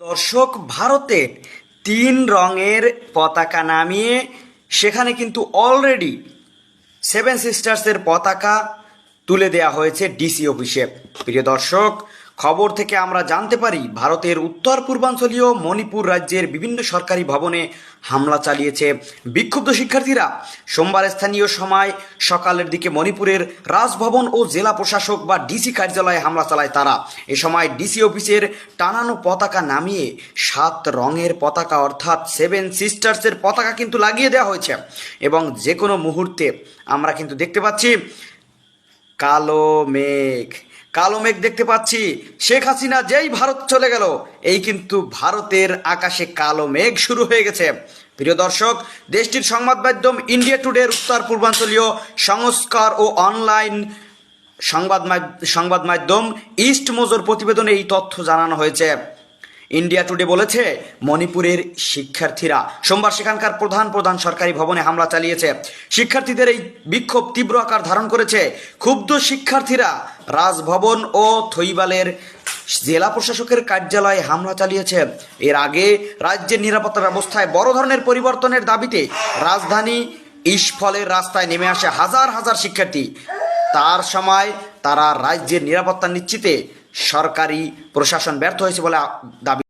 দর্শক, ভারতে তিন রঙের পতাকা নামিয়ে সেখানে কিন্তু অলরেডি সেভেন সিস্টার্সের পতাকা তুলে দেয়া হয়েছে ডিসি অফিসে প্রিয় দর্শক খবর থেকে আমরা জানতে পারি, ভারতের উত্তর পূর্বাঞ্চলীয় মণিপুর রাজ্যের বিভিন্ন সরকারি ভবনে হামলা চালিয়েছে বিক্ষুব্ধ শিক্ষার্থীরা। সোমবার স্থানীয় সময় সকালের দিকে মণিপুরের রাজভবন ও জেলা প্রশাসক বা ডিসি কার্যালয়ে হামলা চালায় তারা। এ সময় ডিসি অফিসের টানানো পতাকা নামিয়ে সাত রঙের পতাকা অর্থাৎ সেভেন সিস্টার্সের পতাকা কিন্তু লাগিয়ে দেওয়া হয়েছে। এবং যে কোনো মুহূর্তে আমরা কিন্তু দেখতে পাচ্ছি কালো মেঘ। কালো মেঘ দেখতে পাচ্ছি। শেখ হাসিনা যেই ভারত চলে গেল, এই কিন্তু ভারতের আকাশে কালো মেঘ শুরু হয়ে গেছে। প্রিয় দর্শক, দেশটির সংবাদ মাধ্যম ইন্ডিয়া টুডের উত্তর পূর্বাঞ্চলীয় সংস্কার ও অনলাইন সংবাদ সংবাদ মাধ্যম ইস্ট মোজোর প্রতিবেদনে এই তথ্য জানানো হয়েছে। ইন্ডিয়া টুডে বলেছে, মণিপুরের শিক্ষার্থীরা, সোমবার সেখানকার প্রধান প্রধান সরকারি ভবনে হামলা চালিয়েছে। শিক্ষার্থীদের এই বিক্ষোভ তীব্র আকার ধারণ করেছে। ক্ষুব্ধ শিক্ষার্থীরা রাজভবন ও থৈবালের জেলা প্রশাসকের কার্যালয়ে হামলা চালিয়েছে। এর আগে রাজ্যের নিরাপত্তা ব্যবস্থায় বড় ধরনের পরিবর্তনের দাবিতে রাজধানী ইস্ফলের রাস্তায় নেমে আসে হাজার হাজার শিক্ষার্থী। তার সময় তারা রাজ্যের নিরাপত্তা নিশ্চিতে সরকারি প্রশাসন ব্যর্থ হয়েছে বলে দাবি